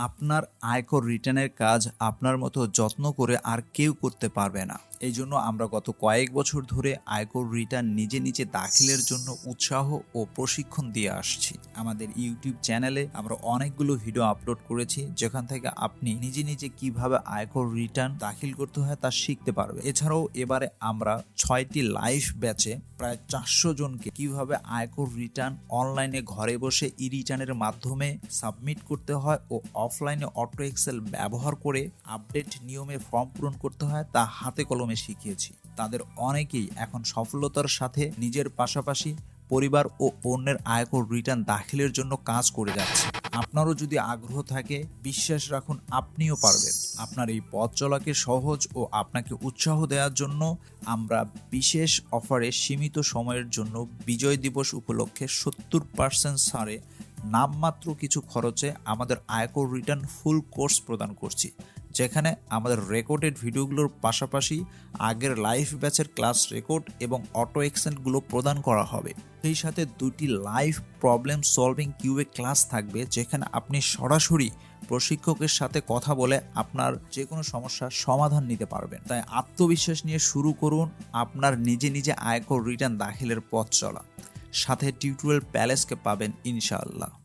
আপনার আয়কর রিটার্নের কাজ আপনার মতো যত্ন করে আর কেউ করতে পারবে না। এই জন্য আমরা গত কয়েক বছর ধরে আয়কর রিটার্ন নিজে নিজে দাখিলের জন্য উৎসাহ ও প্রশিক্ষণ দিয়ে আসছি। আমাদের ইউটিউব চ্যানেলে আমরা অনেকগুলো ভিডিও আপলোড করেছি, যেখান থেকে আপনি নিজে নিজে কীভাবে আয়কর রিটার্ন দাখিল করতে হয় তা শিখতে পারবে এছাড়াও এবারে আমরা ছয়টি লাইভ ব্যাচে প্রায় চারশো জনকে কীভাবে আয়কর রিটার্ন অনলাইনে ঘরে বসে ই রিটার্নের মাধ্যমে সাবমিট করতে হয় ও অফলাইনে অটো এক্সেল ব্যবহার করে আপডেট নিয়মে ফর্ম পূরণ করতে হয় তা হাতে কলমে শিখিয়েছি। তাদের অনেকেই এখন সফলতার সাথে নিজের পাশাপাশি পরিবার ও অন্যের আয়কর রিটার্ন দাখিলের জন্য কাজ করে যাচ্ছে। আপনারও যদি আগ্রহ থাকে, বিশ্বাস রাখুন আপনিও পারবেন। আপনার এই পথ চলাকে সহজ ও আপনাকে উৎসাহ দেওয়ার জন্য আমরা বিশেষ অফারে সীমিত সময়ের জন্য বিজয় দিবস উপলক্ষে সত্তর পার্সেন্ট ছাড়ে নামমাত্র কিছু খরচে আমাদের আয়কর রিটার্ন ফুল কোর্স প্রদান করছি, যেখানে আমাদের রেকর্ডেড ভিডিওগুলোর পাশাপাশি আগের লাইভ ব্যাচের ক্লাস রেকর্ড এবং অটো এক্সেন্টগুলো প্রদান করা হবে। সেই সাথে দুটি live problem solving QA class থাকবে, যেখানে আপনি সরাসরি প্রশিক্ষকের সাথে কথা বলে আপনার যে কোনো সমস্যার সমাধান নিতে পারবেন। তাই আত্মবিশ্বাস নিয়ে শুরু করুন আপনার নিজে নিজে আয়কর রিটার্ন দাখিলের পথ চলা। সাথে টিউটোরিয়াল প্যালেসকে পাবেন ইনশাআল্লাহ।